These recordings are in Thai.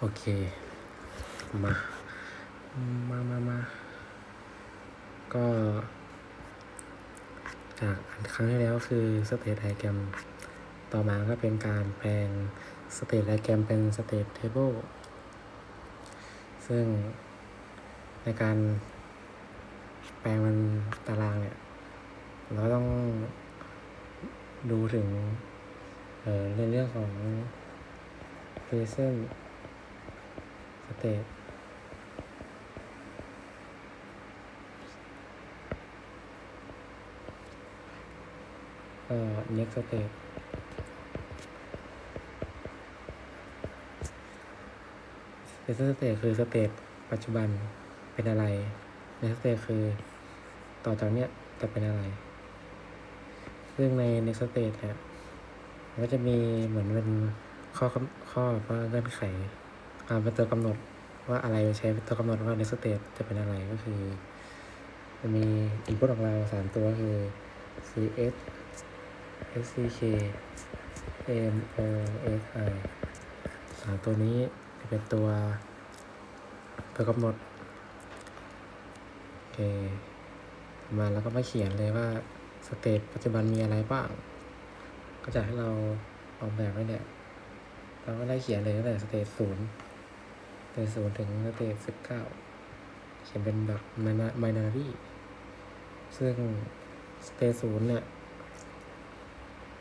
โอเค มา มามามาก็จากอันครั้งที่แล้วคือสเตตไดแกรมต่อมาก็เป็นการแปลงสเตตไดแกรมเป็นสเตตเทเบิลซึ่งในการแปลงมันตารางเนี่ย เราต้องดูถึงเอ่อในเรื่องของ present state เอ่อ next state present state คือ state ปัจจุบันเป็นอะไร next state คือต่อจากเนี้ยจะเป็นอะไร ซึ่งใน next state เนี่ยมันก็จะมีเหมือนเป็นข้อข้อว่าเงื่อนไขอ่าเป็นตัวกำหนด ว่าอะไรใช้เป็นตัวกำหนดว่า next state จะเป็นอะไรก็คือจะมี input ของเราสามตัวคือ cs sck mo si สามตัวนี้จะเป็นตัวตัวกำหนดโอเคมาแล้วก็มาเขียนเลยว่าสเตตปัจจุบันมีอะไรบ้าง ก็จะให้เราออกแบบไว้เนี่ยเราก็ได้เขียนเลยตั้งแต่สเตจศูนย์ เตจศูนย์ถึงสเตจสิบเก้าเขียนเป็นแบบไมนารีซึ่งสเตจศูนย์เนี่ย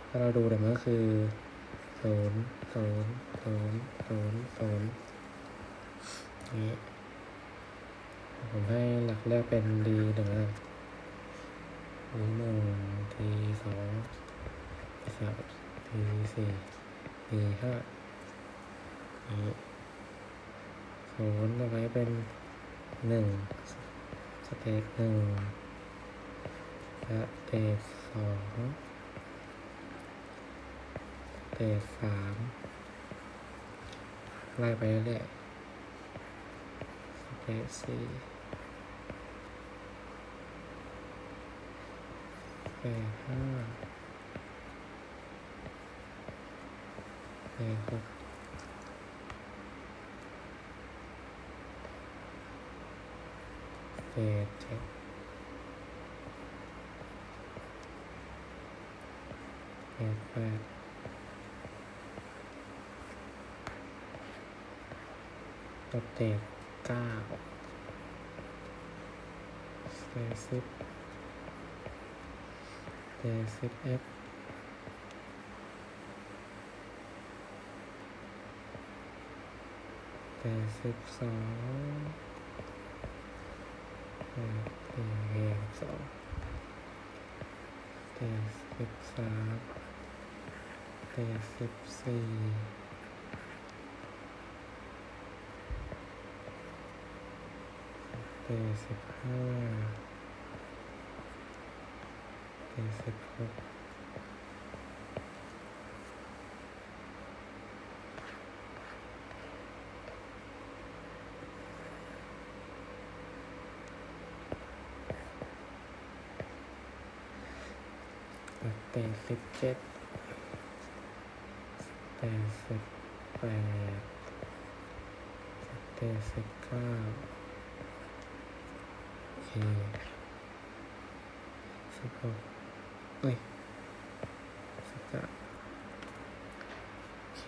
ถ้าเราดูเนี่ยมันก็คือศูนย์ศูนย์ศูนย์ศูนย์ศูนย์นี้ผมให้หลักแรกเป็น D หนึ่งแล้วกัน D หนึ่ง D สอง D สาม D สี่ D ห้านี้ ศูนย์เอาไว้เป็นหนึ่งสเตจหนึ่งและสเตจสองสเตจสามไล่ไปเรื่อยๆสเตจสี่สเตจห้าสเตจหก เตจเจ็ดสเตจแปดสเตจเก้าเตจสิบเตจสิบเอ็ดเตจสิบสอง ตีเรียงสองตีสิบสามตีสิบสี่ตีสิบห้าตีสิบหกสเตจ สิบเจ็ดสเตจสิบแปดสเตจสิบเก้าโอเคสิบหกเอ้ยสิบเก้าโอเค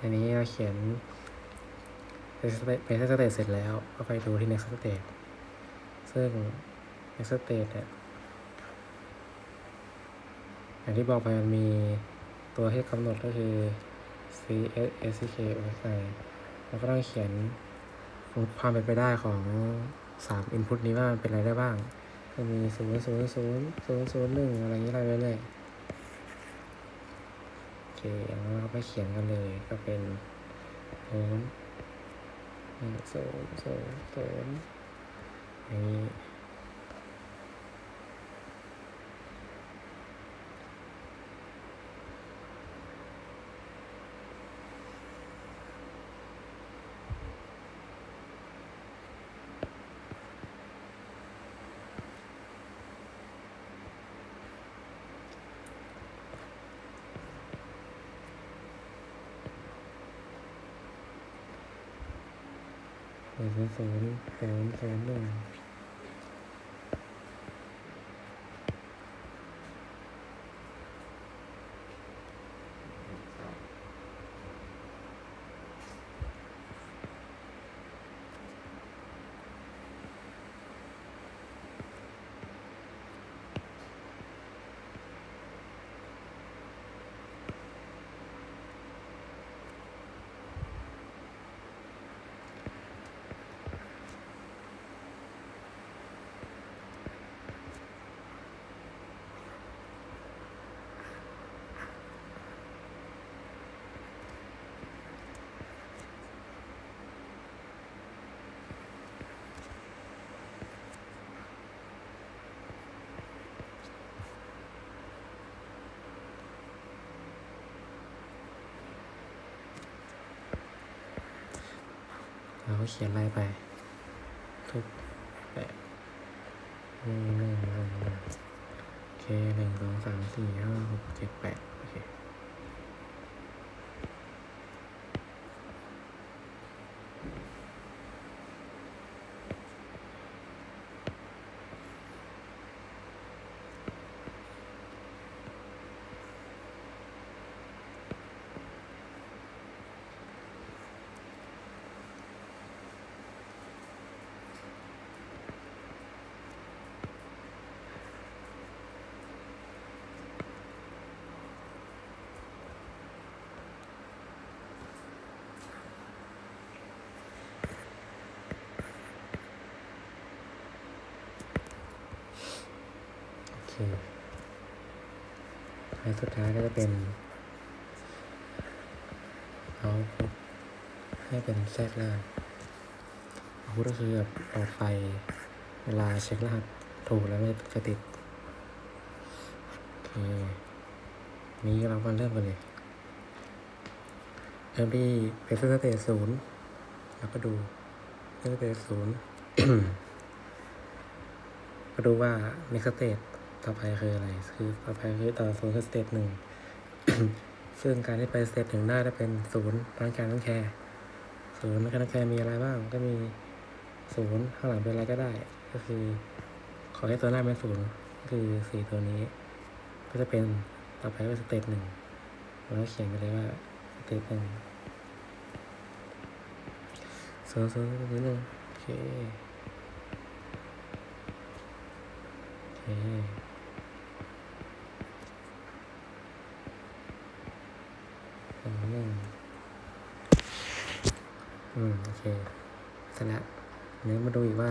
อันนี้เราเขียนเป็นสเตตเป็นสเตตเสร็จแล้ว ก็ไปดูที่ next state ซึ่ง next state เนี่ย อย่างที่บอกไปมันมีตัวที่กำหนดก็คือ C S S C K O S I เราก็ต้องเขียนความเป็นไปได้ของสาม input นี้ว่ามันเป็นอะไรได้บ้างก็มีศูนย์ศูนย์ศูนย์ศูนย์ศูนย์หนึ่งอะไรอย่างนี้ไล่ไปเรื่อยโอเคแล้วเราก็เขียนกันเลยก็เป็นศูนย์หนึ่งศูนย์ศูนย์ศูนย์อย่างนี้ Ben seni savunayım. Savunayım savunayım. เราก็เขียนไล่ไป ทุกแบบหนึ่งหนึ่งหนึ่งหนึ่งโอเคหนึ่งสองสามสี่ห้าหกเจ็ดแปด โอเคโอเคท้ายสุดท้ายก็จะเป็นเอาให้เป็นแทรกล่างเอาพุทก็คือแบบหลอดไฟเวลาเช็ครหัสถูกแล้วไม่จะติดโอเคนี้เรามาเริ่มกันเลย เริ่มที่เป็นสเตศูนย์แล้วก็ดูสเตศูนย์มาดูว่า next stage ต่อไปคืออะไร คือต่อไปคือต่อศูนย์คือ stage หนึ่งซึ่งการที่ไป stage หนึ่งได้จะเป็นศูนย์ร้านการร้านแคร์ศูนย์ร้านการร้านแคร์มีอะไรบ้าง ก็มีศูนย์ข้างหลังเป็นอะไรก็ได้ ก็คือ ขอให้ตัวหน้าเป็นศูนย์คือสี่ตัวนี้ ก็จะเป็นต่อไปเป็น stage หนึ่งเราเขียนไปเลยว่า stage หนึ่งศูนย์ศูนย์ศูนย์หนึ่งโอเคโอเค องหนึ่งอืมโอเคเสร็จแล้วอันนี้มาดูอีกว่า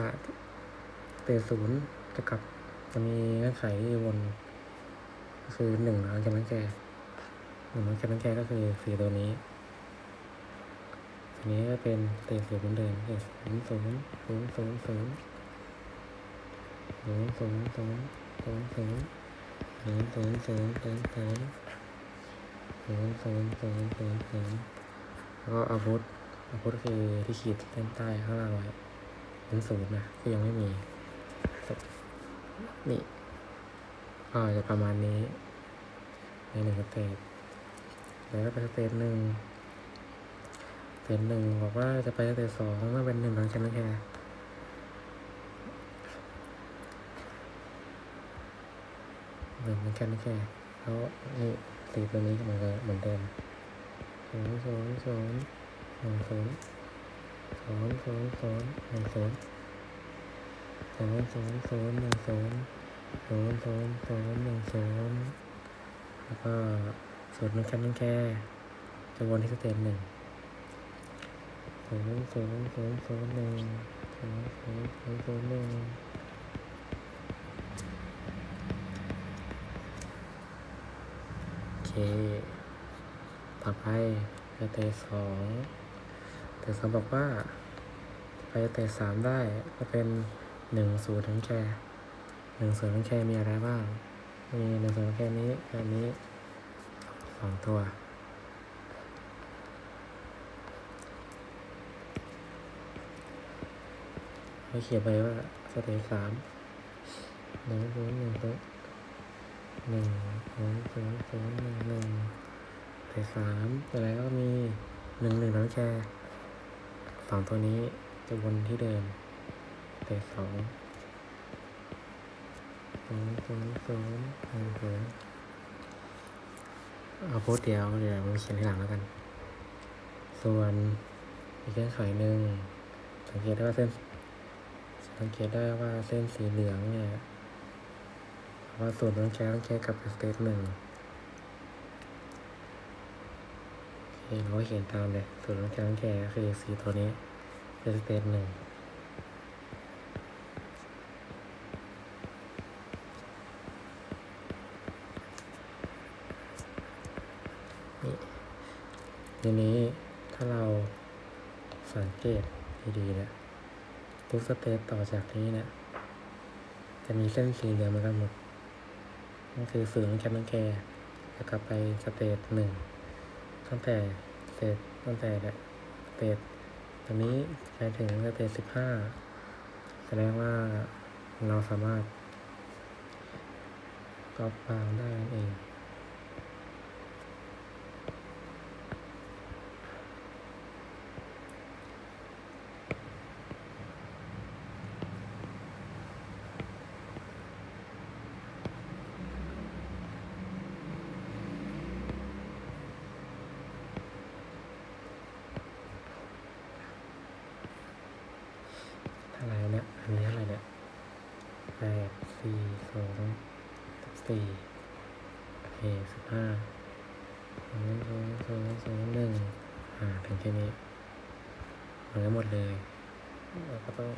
เตะศูนย์จะกลับจะมีเงื่อนไขวนก็คือหนึ่งหลังจากนั้นแกหนึ่งหลังจากนั้นแกก็คือสี่ตัวนี้ทีนี้ก็เป็นเตะศูนย์เหมือนเดิมเตะศูนย์ศูนย์ศูนย์ศูนย์ศูนย์ศูนย์ศูนย์ศูนย์ศูนย์ศูนย์ศูนย์ศูนย์ศูนย์ศูนย์ ศูนย์ศูนย์ศูนย์ศูนย์ศูนย์แล้วก็อาวุธอาวุธคือที่ขีดเส้นใต้ข้างล่างไว้เป็นศูนย์นะก็ยังไม่มีนี่ก็จะประมาณนี้ ในหนึ่งสเตจแล้วก็ไปสเตจหนึ่งสเตจหนึ่งบอกว่าจะไปสเตจสองก็เป็นหนึ่งหลังจากนั้นแค่เหมือนกันแค่แล้วนี่ สีตัวนี้เหมือนกันเหมือนเดิมศูนย์ศูนย์ศูนย์หนึ่งศูนย์ศูนย์ศูนย์ศูนย์หนึ่งศูนย์ศูนย์ศูนย์ศูนย์หนึ่งศูนย์ศูนย์ศูนย์ศูนย์หนึ่งศูนย์แล้วก็ศูนย์เหมือนกันนั่นแค่จะวนที่สเตจหนึ่งศูนย์ศูนย์ศูนย์ศูนย์หนึ่งศูนย์ศูนย์ศูนย์ศูนย์หนึ่ง โอเค ต่อไปไปเตะสองเตะสองบอกว่า ไปเตะสามได้ก็เป็นหนึ่งศูนย์ทั้งแค่หนึ่งศูนย์ทั้งแค่มีอะไรบ้าง มีหนึ่งศูนย์แค่นี้แค่นี้สองตัวเขาเขียนไปว่าสเตจสามหนึ่งศูนย์หนึ่งศูนย์ หนึ่งศูนย์ศูนย์ศูนย์หนึ่งหนึ่งแต่สามแต่แล้วมีหนึ่งหนึ่งแล้วแค่สองตัวนี้จะวนที่เดิมเตะสองศูนย์ศูนย์ศูนย์หนึ่งศูนย์เอาโพสเดียวเดี๋ยวผมเขียนที่หลังแล้วกัน ส่วนอีกเงื่อนไขหนึ่งสังเกตได้ว่าเส้น สังเกตได้ว่าเส้นสีเหลืองเนี่ย ว่าส่วนต้องแก้ต้องแก้กับสเตทหนึ่งโอเคเราก็เขียนตามเลยส่วนต้องแก้ต้องแก้ก็คือสีตัวนี้เป็นสเตทหนึ่งนี่ทีนี้ถ้าเราสังเกตดีๆเนี่ยทุกสเตจต่อจากนี้เนี่ยจะมีเส้นสีเหลืองเหมือนกันหมด นั่นคือสื่อของแคปนังแคร์จะกลับไปสเตจหนึ่งตั้งแต่สเตจตั้งแต่สเตจตอนนี้ไปถึงสเตจสิบห้าแสดงว่าเราสามารถกอบวางได้นั่นเอง เท่าไหรเนี่ย อันนี้เท่าไหรเนี่ยแปดสี่สอง สี่โอเคสิบห้าสองสองสองสองหนึ่งอ่าถึงแค่นี้เหมือนก็หมดเลยเราก็ต้อง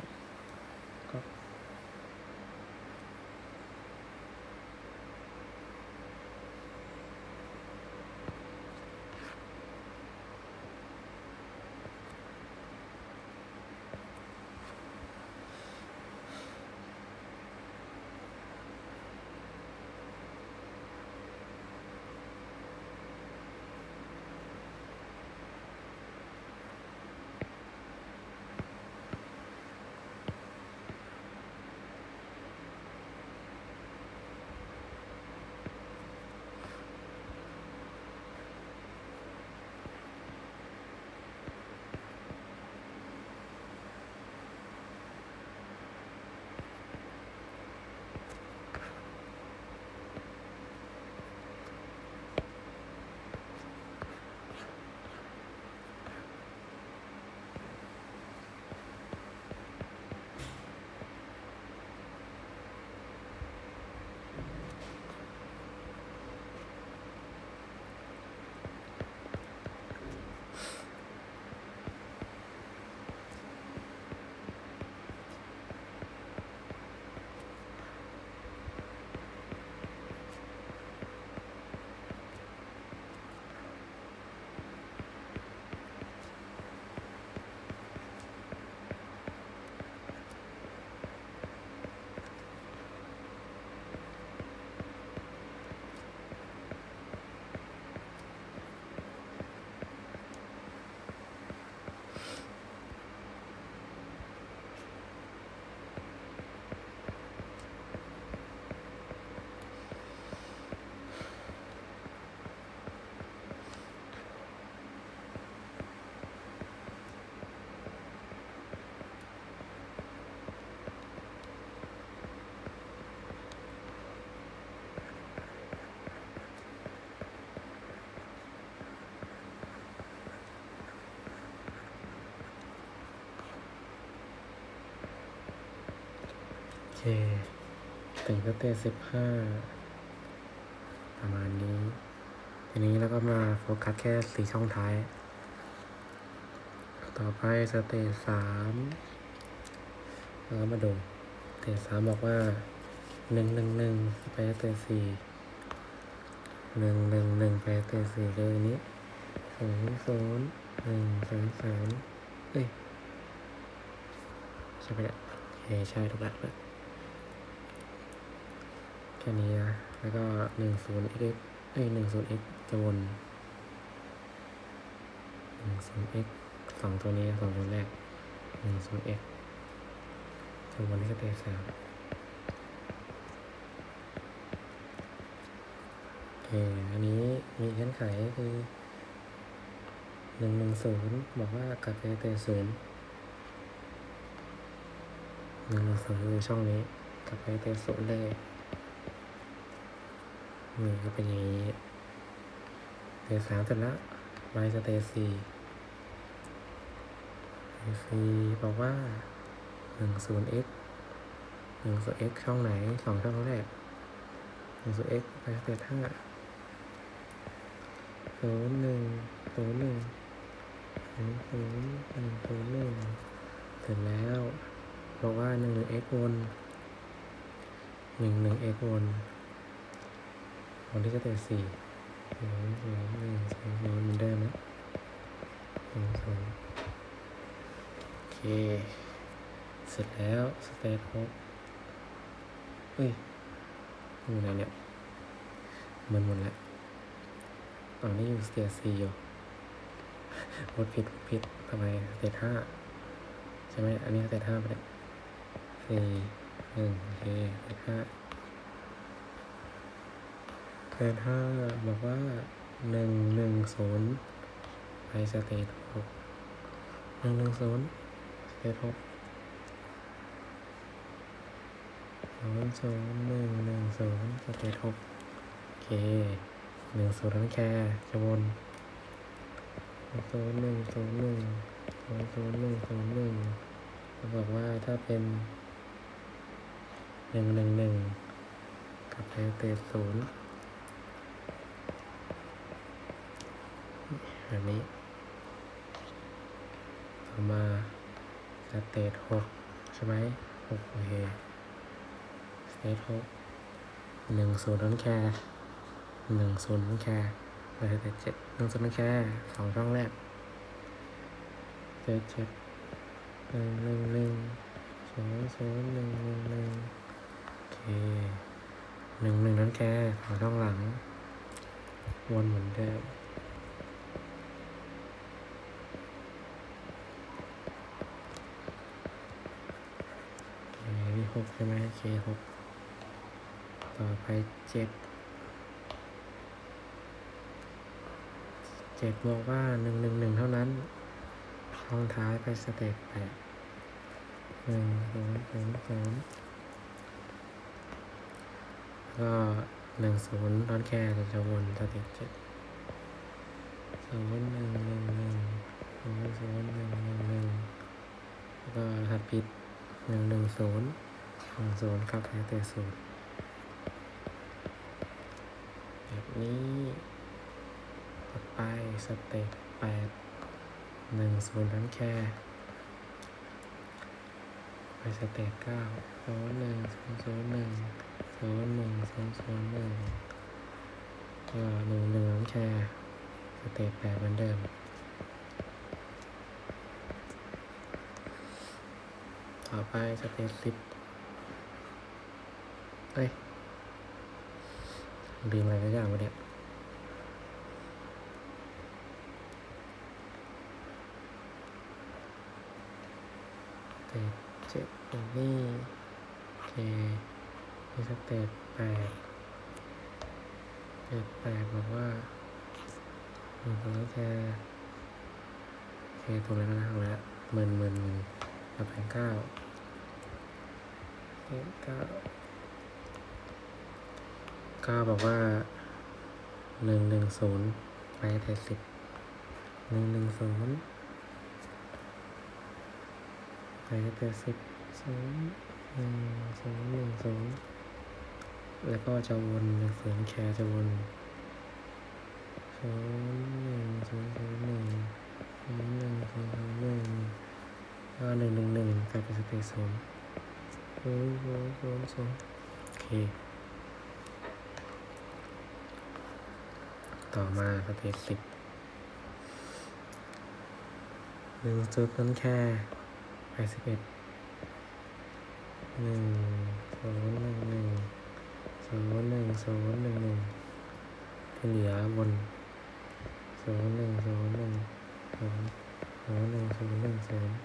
เคถึงสเตจสิบห้าประมาณนี้ ทีนี้เราก็มาโฟกัสแค่สีช่องท้าย ต่อไปสเตจสามเราก็มาดูสเตจสามบอกว่าหนึ่งหนึ่งหนึ่งไปสเตจสี่หนึ่งหนึ่งหนึ่งไปสเตจสี่เลยนนี้ศูนย์ศูนย์หนึ่งศูนย์ศูนย์เอ้ยใช่ไหมเนี่ยโอเคใช่ถูกแล้ว แค่นี้นะแล้วก็หนึ่งศูนย์ x เอ้ยหนึ่งศูนย์ x จะวนหนึ่งศูนย์ x สองตัวนี้สองตัวแรกหนึ่งศูนย์ x จะวนที่สเตจสามโอเคอันนี้มีเงื่อนไขคือหนึ่งหนึ่งศูนย์บอกว่ากลับไปเตจศูนย์หนึ่งหนึ่งศูนย์คือช่องนี้กลับไปเตะศูนย์เลย นี่ก็เป็นอย่างนี้เตะสามเสร็จแล้วไมสเตย์สี่เตสี่บอกว่าหนึ่งศูนย์ x หนึ่งศูนย์ x ช่องไหนสองช่องแรกหนึ่งศูนย์ x ไปสเตย์ห้าศูนย์หนึ่งศูนย์หนึ่งศูนย์ศูนย์หนึ่งศูนย์หนึ่งเสร็จแล้วบอกว่าหนึ่งหนึ่ง x วนหนึ่งหนึ่ง x วน วันที่สเตย์สี่ศูนย์ศูนย์หนึ่งศูนย์ศูนย์เหมือนเดิมนะศูนย์ศูนย์โอเค เสร็จแล้วสเตทหกเฮ้ยอยู่ไหนเนี่ยเหมันหมดแล้วตอนนี้อยู่สเตทสี่อยู่วดผิดวดผิดทำไมสเตทห้าใช่ไหมอันนี้สเตทห้าไปแล้วสี่หนึ่งโอเคสเตทห้า แปดห้าบอกว่าหนึ่งหนึ่งศูนย์ไปสเตทหกหนึ่งหนึ่งศูนย์สเตทหกศูนย์ศูนย์หนึ่งหนึ่งศูนย์สเตทหกโอเคหนึ่งศูนย์นั้นแค่จะวนศูนย์หนึ่งศูนย์หนึ่งศูนย์ศูนย์หนึ่งศูนย์หนึ่งบอกว่าถ้าเป็นหนึ่งหนึ่งหนึ่งกับไปสเตทศูนย์ แบบนี้ ต่อมาสเตทหกใช่ไหมหกโอเคสเตทหกหนึ่งศูนย์นั้นแค่หนึ่งศูนย์นั้นแค่ไปสเตทเจ็ดหนึ่งศูนย์นั้นแค่สองช่องแรกสเตทเจ็ดหนึ่งหนึ่งหนึ่งศูนย์ศูนย์หนึ่งหนึ่งหนึ่งโอเคหนึ่งหนึ่งนั้นแค่สองช่องหลัง วนเหมือนเดิม เคนี่หกใช่ไหมเคหกต่อไปเจ็ดเจ็ดบอกว่าหนึ่งหนึ่งหนึ่งเท่านั้นช่องท้ายไปสเต็ปแปดหนึ่งศูนย์ศูนย์ศูนย์ก็หนึ่งศูนย์ตอนแค่จะจะวนสเต็ปเจ็ดศูนย์หนึ่งหนึ่งหนึ่งศูนย์ศูนย์หนึ่งหนึ่งหนึ่งแล้วก็ถัดผิดหนึ่งหนึ่งศูนย์ หนึ่งศูนย์ครับแล้วแต่ศูนย์แบบนี้ต่อไปสเต็ปแปดหนึ่งศูนย์นั้นแค่ไปสเต็ปเก้าศูนย์หนึ่งศูนย์ศูนย์หนึ่งศูนย์หนึ่งศูนย์ศูนย์หนึ่งก็หนึ่งหนึ่งนั้นแค่สเต็ปแปดเหมือนเดิมต่อไปสเตตสิบ เอ้ยลืมอะไรสักอย่างวะเนี่ยเตตเจ็ดตรงนี้โอเคมีสเตตแปดเตตแปดบอกว่าหนึ่งสองแค่โอเคตรงนั้นนะเอาละหมื่นหมื่นหมื่นกับแผงเก้าเก้า ก้าบอกว่าหนึ่งหนึ่งศูนย์ไปแต่สิบหนึ่งหนึ่งศูนย์ไปแต่สิบศูนย์หนึ่งศูนย์หนึ่งศูนย์แล้วก็จะวนหนึ่งศูนย์แคร์จะวนศูนย์หนึ่งศูนย์ศูนย์หนึ่งศูนย์หนึ่งศูนย์ศูนย์หนึ่งก็หนึ่งหนึ่งหนึ่งกลายเป็นสเตย์ศูนย์ศูนย์ศูนย์ศูนย์ศูนย์โอเค ต่อมาสเตจสิบหนึ่งจุดนั้นแค่แปดสิบเอ็ดหนึ่งศูนย์หนึ่งหนึ่งศูนย์หนึ่งศูนย์หนึ่งหนึ่งที่เหลือบนศูนย์หนึ่งศูนย์หนึ่งศูนย์ศูนย์หนึ่งศูนย์หนึ่งศูนย์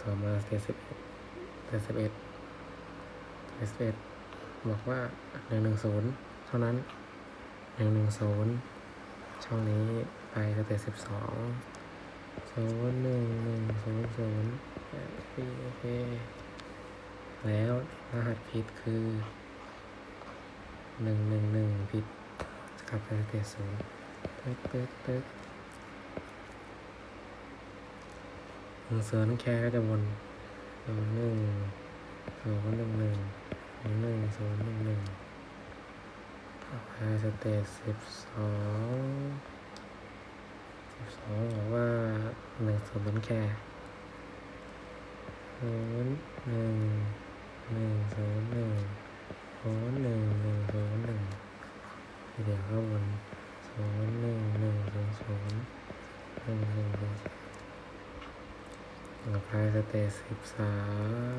ต่อมาสเตจสิบเอ็ดสิบเอ็ดสเตจสิบเอ็ด บอกว่าหนึ่งหนึ่งศูนย์เท่านั้นหนึ่งหนึ่งศูนย์ช่องนี้ไปสเตจสิบสองศูนย์หนึ่งหนึ่งศูนย์ศูนย์โอเคแล้วรหัสผิดคือหนึ่งหนึ่งหนึ่งผิดกลับไปสเตจศูนย์ตึ๊กตึ๊กตึ๊กหนึ่งศูนย์แค่ก็จะวนศูนย์หนึ่งศูนย์หนึ่งหนึ่ง หนึ่งศูนย์หนึ่งหนึ่งกลับไปสเตจสิบสองสิบสองบอกว่าหนึ่งศูนย์แค่ศูนย์หนึ่งหนึ่งศูนย์หนึ่งศูนย์หนึ่งหนึ่งศูนย์หนึ่งเดี๋ยวเข้าบนศูนย์หนึ่งหนึ่งศูนย์ศูนย์หนึ่งหนึ่งศูนย์ต่อไปสเตจสิบสา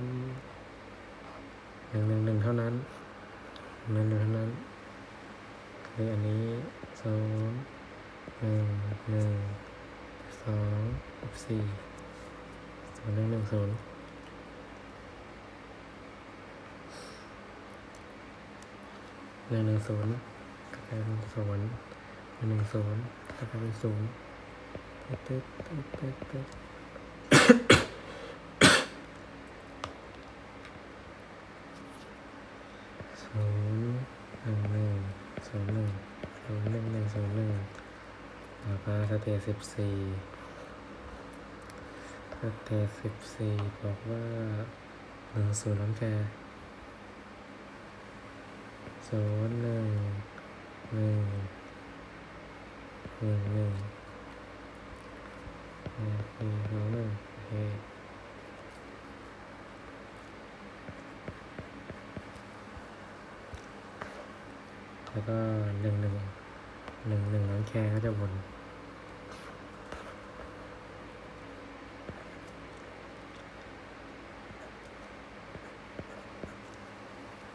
ม หนึ่งหนึ่งหนึ่งเท่านั้นหนึ่งหนึ่งเท่านั้นคืออันนี้ศูนย์หนึ่งหนึ่งสองสี่ศูนย์หนึ่งหนึ่งศูนย์หนึ่งหนึ่งศูนย์กลายเป็นศูนย์หนึ่งหนึ่งศูนย์กลายเป็นศูนย์ตึ๊ดตึ๊ดตึ๊ดตึ๊ด มาสเตจสิบสี่สเตจสิบสี่บอกว่าหนึ่งศูนย์น้ำแกศูนย์หนึ่งหนึ่งหนึ่งหนึ่งหนึ่งหนึ่งสองหนึ่งโอเคแล้วก็หนึ่งหนึ่งหนึ่งหนึ่งน้องแคร์ก็จะวน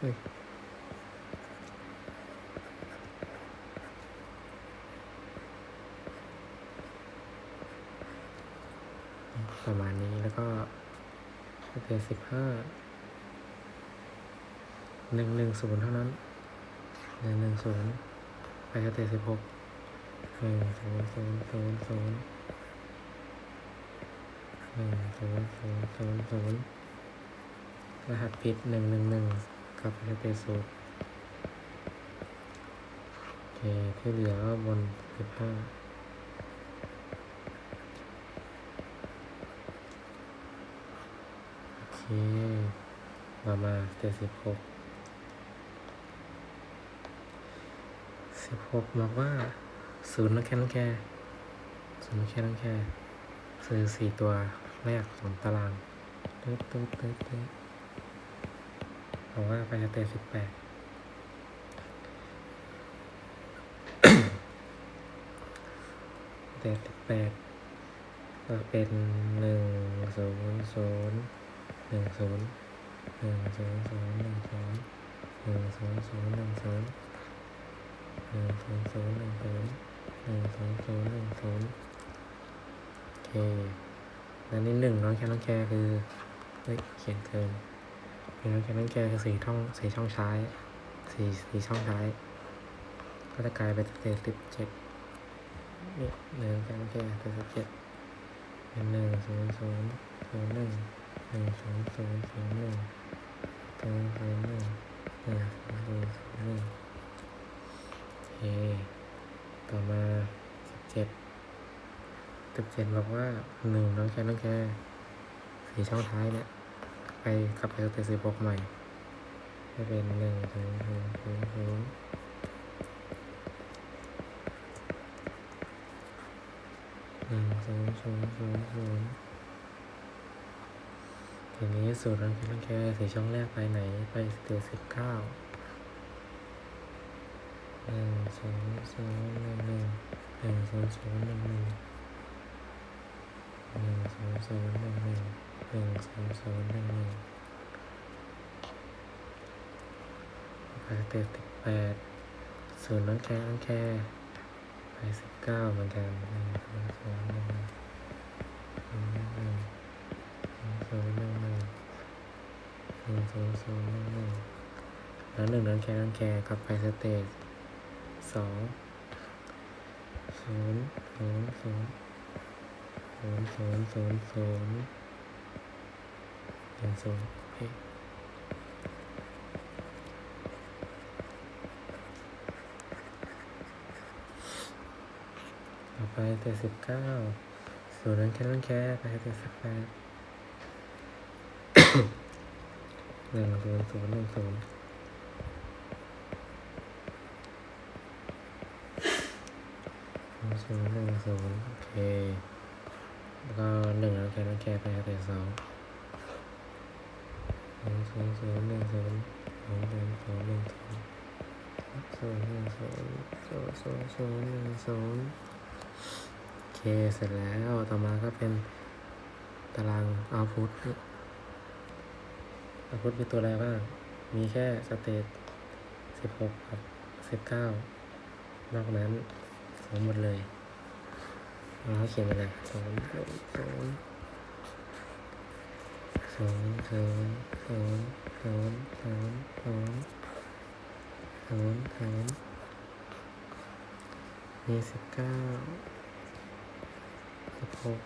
ฮ้ยประมาณนี้แล้วก็เตจสิบห้าหนึ่งหนึ่งศูนย์เท่านั้นหนึ่งหนึ่งศูนย์ไปสเตจสิบหกหนึ่งศูนย์ศูนย์ศูนย์ศูนย์หนึ่งศูนย์ศูนย์ศูนย์ศูนย์รหัสผิดหนึ่งหนึ่งหนึ่ง กับไปสเตจศูนย์โอเคที่เหลือก็บนสิบห้าโอเค มามาสเตจสิบหกสิบหกบอกว่าศูนย์นักแค่นักแค่ศูนย์นักแค่นักแค่ซื้อสี่ตัวแรกของตารางตึ๊ดตึ๊ดตึ๊ดตึ๊ด บอกว่าไปสเตจสิบแปดเตจสิบแปดก็เป็นหนึ่งศูนย์ศูนย์หนึ่งศูนย์หนึ่งศูนย์ศูนย์หนึ่งศูนย์หนึ่งศูนย์ศูนย์หนึ่งศูนย์หนึ่งศูนย์ศูนย์หนึ่งศูนย์หนึ่งศูนย์ศูนย์หนึ่งศูนย์โอเคแล้วนี่หนึ่งน้องแค่น้องแค่คือ เฮ้ย เขียนเกิน หนึ่งน้องแค่น้องแค่สี่ช่องสี่ช่องซ้ายสี่สี่ช่องซ้าย ก็จะกลายเป็นสเตจสิบเจ็ดนี่หนึ่งแค่น้องแค่สเตจสิบเจ็ดเป็นหนึ่งศูนย์ศูนย์ศูนย์หนึ่งหนึ่งศูนย์ศูนย์ศูนย์หนึ่งศูนย์ศูนย์หนึ่งหนึ่งศูนย์ศูนย์ศูนย์หนึ่งโอเคต่อมาสิบเจ็ดสิบเจ็ดบอกว่าหนึ่งน้องแค่น้องแค่สี่ช่องท้ายเนี่ย ไปกลับไปสเตจสิบหกใหม่ให้เป็นหนึ่งศูนย์ศูนย์ศูนย์ศูนย์หนึ่งศูนย์ศูนย์ศูนย์ศูนย์ทีนี้สูตรรังแครังแคสี่ช่องแรกไปไหนไปสเตจสิบเก้าหนึ่งศูนย์ศูนย์หนึ่งหนึ่งหนึ่งศูนย์ศูนย์หนึ่งหนึ่งหนึ่งศูนย์ศูนย์หนึ่งหนึ่ง หนึ่งศูนย์ศูนย์หนึ่งหนึ่งไปเตจสิบแปดศูนย์รังแครังแค่ไปสิบเก้าเหมือนกันหนึ่งศูนย์ศูนย์หนึ่งหนึ่งหนึ่งหนึ่งหนึ่งศูนย์หนึ่งหนึ่งหนึ่งศูนย์ศูนย์หนึ่งหนึ่งแล้วหนึ่งนั้นแคร์นั้นแคร์กลับไปสเตจสองศูนย์ศูนย์ศูนย์ศูนย์ศูนย์ศูนย์ ศูนย์หนึ่งศูนย์โอเคต่อไปเจ็ดสิบเก้าศูนนั้นแค่นั้นแค่ไปเจ็ดสิบแปดหนึ่งศูนย์ศูนย์หนึ่งศูนย์หนึ่งศูนย์หนึ่งศูนย์โอเค แล้วก็หนึ่งแล้วแค่นั้นแค่ไปแต่สอง หนึ่งศูนย์หนึ่งศูนย์สองหนึ่งสองหนึ่งศูนย์ศูนย์หนึ่งศูนย์ศูนย์ศูนย์ศูนย์หนึ่งศูนย์โอเคเสร็จแล้วต่อมาก็เป็นตารางเอาพุทเอาพุทมีตัวอะไรบ้าง มีแค่สเตตสิบหกกับสิบเก้านอกนั้นทั้งหมดเลยเราเขียนไปเลยศูนย์ศูนย์ ศูนย์ศูนย์ศูนย์ศูนย์ศูนย์ศูนย์ศูนย์ศูนย์ย์มีสิบเก้าสิบหก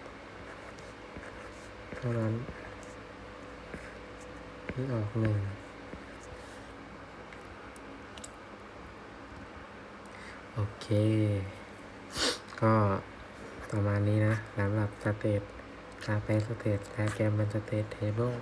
เท่านั้นนี่ออกหนึ่งโอเค ก็ประมาณนี้นะสำหรับสเตต กาเป็นสเตตและแกมเป็นสเตตเทเบิล